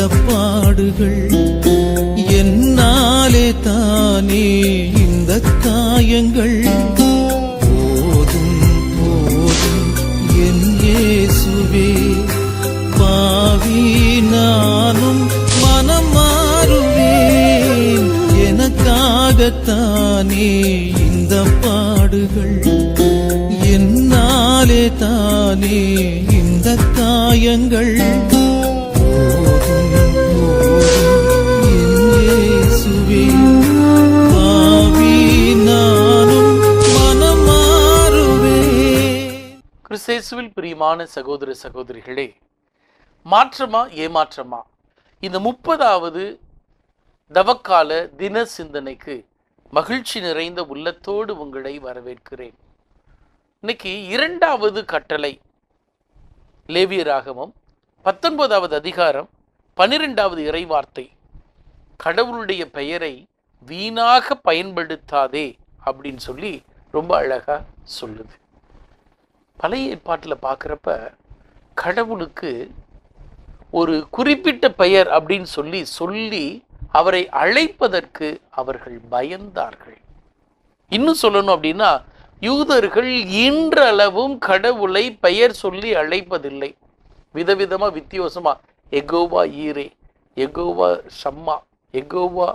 இந்த பாடுகள். என்னாலே தானே இந்த காயங்கள். போதும் போதும் என் இயேசுவே. பாவி நானும் மனம் மாறுவேன். எனக்காகத்தானே இந்த பாடுகள். என்னாலே தானே இந்த காயங்கள். இயேசுவில் பிரியமான சகோதர சகோதரிகளே மாற்றமா ஏமாற்றமா? இந்த முப்பதாவது தவக்கால தின சிந்தனைக்கு மகிழ்ச்சி நிறைந்த உள்ளத்தோடு உங்களை வரவேற்கிறேன். இன்னைக்கு இரண்டாவது கட்டளை லேவியராகமம் பத்தொன்பதாவது அதிகாரம் பன்னிரெண்டாவது இறைவார்த்தை. கடவுளுடைய பெயரை வீணாக பயன்படுத்தாதே அப்படின்னு சொல்லி ரொம்ப அழகா சொல்லுது. பழைய ஏற்பாட்டில் பார்க்குறப்ப கடவுளுக்கு ஒரு குறிப்பிட்ட பெயர் அப்படின்னு சொல்லி சொல்லி அவரை அழைப்பதற்கு அவர்கள் பயந்தார்கள். இன்னும் சொல்லணும் அப்படின்னா யூதர்கள் இன்றளவும் கடவுளை பெயர் சொல்லி அழைப்பதில்லை. விதவிதமாக வித்தியாசமாக எகோவா ஈரே எகோவா ஷம்மா எகோவா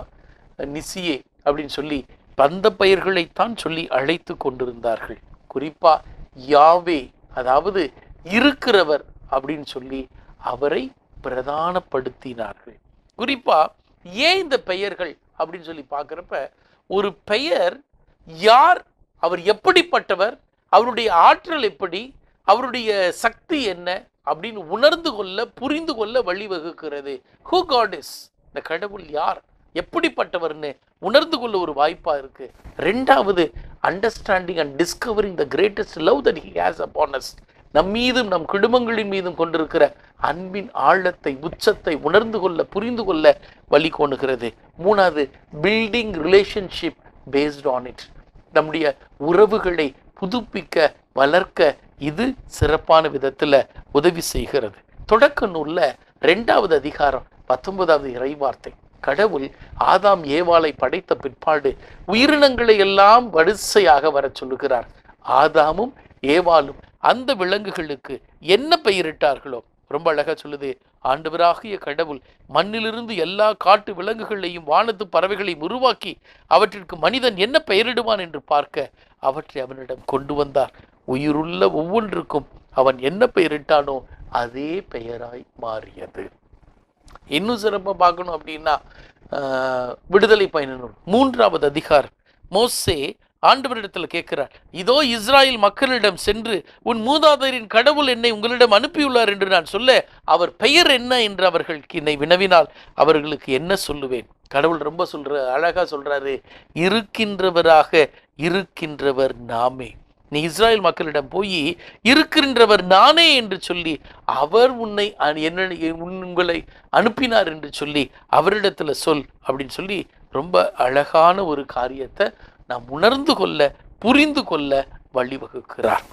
நிசியே அப்படின்னு சொல்லி பந்த பெயர்களைத்தான் சொல்லி அழைத்து கொண்டிருந்தார்கள். குறிப்பாக யாவே அதாவது இருக்கிறவர் அப்படின்னு சொல்லி அவரை பிரதானப்படுத்தினார்கள். குறிப்பா ஏன் இந்த பெயர்கள் அப்படின்னு சொல்லி பார்க்குறப்ப ஒரு பெயர் யார் அவர் எப்படிப்பட்டவர் அவருடைய ஆற்றல் எப்படி அவருடைய சக்தி என்ன அப்படின்னு உணர்ந்து கொள்ள புரிந்து கொள்ள வழிவகுக்கிறது. ஹூ காட் இஸ் இந்த கடவுள் யார்? எப்படிப்பட்டவர்னு உணர்ந்து கொள்ள ஒரு வாய்ப்பாக இருக்கு. ரெண்டாவது understanding and discovering the greatest love that he has upon us. நம் மீதும் நம் குடும்பங்களின் மீதும் கொண்டிருக்கிற அன்பின் ஆழத்தை உச்சத்தை உணர்ந்து கொள்ள புரிந்து கொள்ள வழி கொண்டுகிறது மூணாவது building relationship based on it நம்முடைய உறவுகளை புதுப்பிக்க வளர்க்க இது சிறப்பான விதத்தில் உதவி செய்கிறது. தொடக்க நூலில் ரெண்டாவது அதிகாரம் பத்தொன்பதாவது இறைவார்த்தை கடவுள் ஆதாம் ஏவாளை படைத்த பிற்பாடு உயிரினங்களை எல்லாம் வரிசையாக வரச் சொல்லுகிறார். ஆதாமும் ஏவாலும் அந்த விலங்குகளுக்கு என்ன பெயரிட்டார்களோ? ரொம்ப அழகா சொல்லுது. ஆண்டவராகிய கடவுள் மண்ணிலிருந்து எல்லா காட்டு விலங்குகளையும் வானத்து பறவைகளையும் உருவாக்கி அவற்றிற்கு மனிதன் என்ன பெயரிடுவான் என்று பார்க்க அவற்றை அவனிடம் கொண்டு வந்தார். உயிருள்ள ஒவ்வொன்றுக்கும் அவன் என்ன பெயரிட்டானோ அதே பெயராய் மாறியது. இன்னும் சிறப்பாக பார்க்கணும் அப்படின்னா விடுதலை பயணம். மூன்றாவது அதிகாரம். மோசே ஆண்டவரிடத்தில் கேட்கிறார் இதோ இஸ்ராயல் மக்களிடம் சென்று உன் மூதாதையரின் கடவுள் என்னை உங்களிடம் அனுப்பியுள்ளார் என்று நான் சொல்ல அவர் பெயர் என்ன என்று அவர்கள் என்னை வினவினால் அவர்களுக்கு என்ன சொல்லுவேன்? கடவுள் ரொம்ப சொல்ற அழகா சொல்றாரு இருக்கின்றவராக இருக்கின்றவர் நாமே. நீ இஸ்ராயல் மக்களிடம் போய் இருக்கின்றவர் நானே என்று சொல்லி அவர் உன்னை என்ன உன் உங்களை அனுப்பினார் என்று சொல்லி அவரிடத்துல சொல் அப்படின்னு சொல்லி ரொம்ப அழகான ஒரு காரியத்தை நாம் உணர்ந்து கொள்ள புரிந்து கொள்ள வழிவகுக்கிறார்.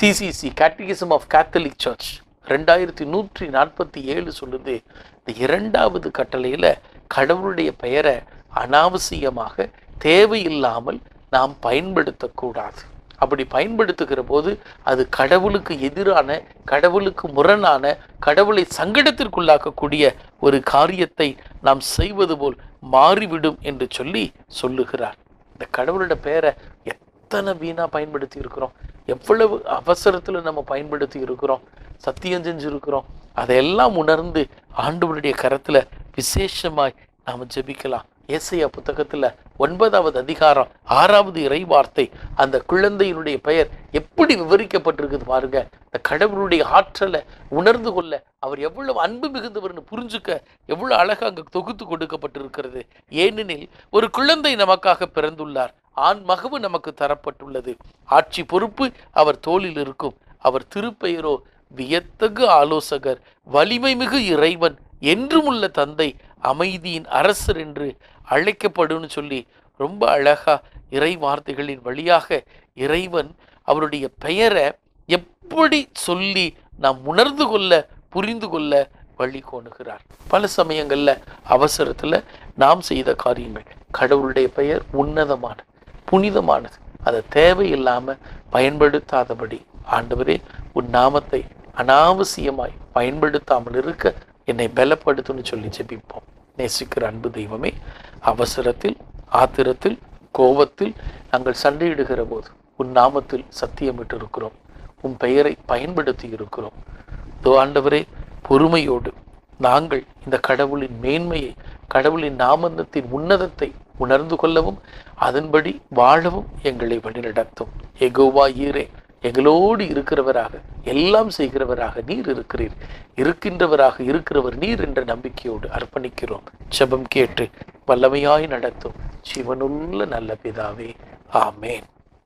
CCC catechism of Catholic Church ரெண்டாயிரத்தி நூற்றி நாற்பத்தி ஏழு சொல்லுது. இந்த இரண்டாவது கட்டளையில் கடவுளுடைய பெயரை அனாவசியமாக தேவையில்லாமல் நாம் பயன்படுத்தக்கூடாது. அப்படி பயன்படுத்துகிற போது அது கடவுளுக்கு எதிரான கடவுளுக்கு முரணான கடவுளை சங்கடத்திற்குள்ளாக்கக்கூடிய ஒரு காரியத்தை நாம் செய்வது போல் மாறிவிடும் என்று சொல்லி சொல்லுகிறார். இந்த கடவுளோட பெயரை எத்தனை வீணாக பயன்படுத்தி இருக்கிறோம்? எவ்வளவு அவசரத்தில் நம்ம பயன்படுத்தி இருக்கிறோம்? சத்தியம் செஞ்சுருக்கிறோம்? அதையெல்லாம் உணர்ந்து ஆண்டவருடைய கரத்தில் விசேஷமாய் நாம் ஜெபிக்கலாம். ஏசையா புத்தகத்தில் ஒன்பதாவது அதிகாரம் ஆறாவது இறை வார்த்தை. அந்த குழந்தையினுடைய பெயர் எப்படி விவரிக்கப்பட்டிருக்குது பாருங்க. இந்த கடவுளுடைய ஆற்றலை உணர்ந்து கொள்ள அவர் எவ்வளவு அன்பு மிகுந்தவர்னு புரிஞ்சுக்க எவ்வளவு அழகாக அங்கு தொகுத்து கொடுக்கப்பட்டிருக்கிறது. ஏனெனில் ஒரு குழந்தை நமக்காக பிறந்துள்ளார். ஆண் மகவு நமக்கு தரப்பட்டுள்ளது. ஆட்சி பொறுப்பு அவர் தோளில் இருக்கும். அவர் திருப்பெயரோ வியத்தகு ஆலோசகர் வலிமை மிகு இறைவன் என்றும் உள்ள தந்தை அமைதியின் அரசர் என்று அழைக்கப்படும்னு சொல்லி ரொம்ப அழகா இறை வார்த்தைகளின் வழியாக இறைவன் அவருடைய பெயரை எப்படி சொல்லி நாம் உணர்ந்து கொள்ள புரிந்து கொள்ள வழி கோணுகிறார். பல சமயங்களில் அவசரத்தில் நாம் செய்த காரியங்கள் கடவுளுடைய பெயர் உன்னதமானது புனிதமானது. அதை தேவையில்லாமல் பயன்படுத்தாதபடி ஆண்டவரே உன் நாமத்தை அனாவசியமாய் பயன்படுத்தாமல் இருக்க என்னை பலப்படுத்துன்னு சொல்லி ஜெபிப்போம். நேசிக்கிற அன்பு தெய்வமே அவசரத்தில் ஆத்திரத்தில் கோபத்தில் நாங்கள் சண்டையிடுகிற போது உன் நாமத்தில் சத்தியமிட்டு இருக்கிறோம் உன் பெயரை பயன்படுத்தி இருக்கிறோம். தோ ஆண்டவரே பொறுமையோடு நாங்கள் இந்த கடவுளின் மேன்மையை கடவுளின் நாமந்தத்தின் உன்னதத்தை உணர்ந்து கொள்ளவும் அதன்படி வாழவும் எங்களை வழிநடத்தும். எகோவா ஈரே எங்களோடு இருக்கிறவராக எல்லாம் செய்கிறவராக நீர் இருக்கிறீர். இருக்கின்றவராக இருக்கிறவர் நீர் என்ற நம்பிக்கையோடு அர்ப்பணிக்கிறோம். ஜெபம் கேட்டு வல்லமையாய் நடத்தும். சிவனுள்ள நல்ல பிதாவே. ஆமேன்.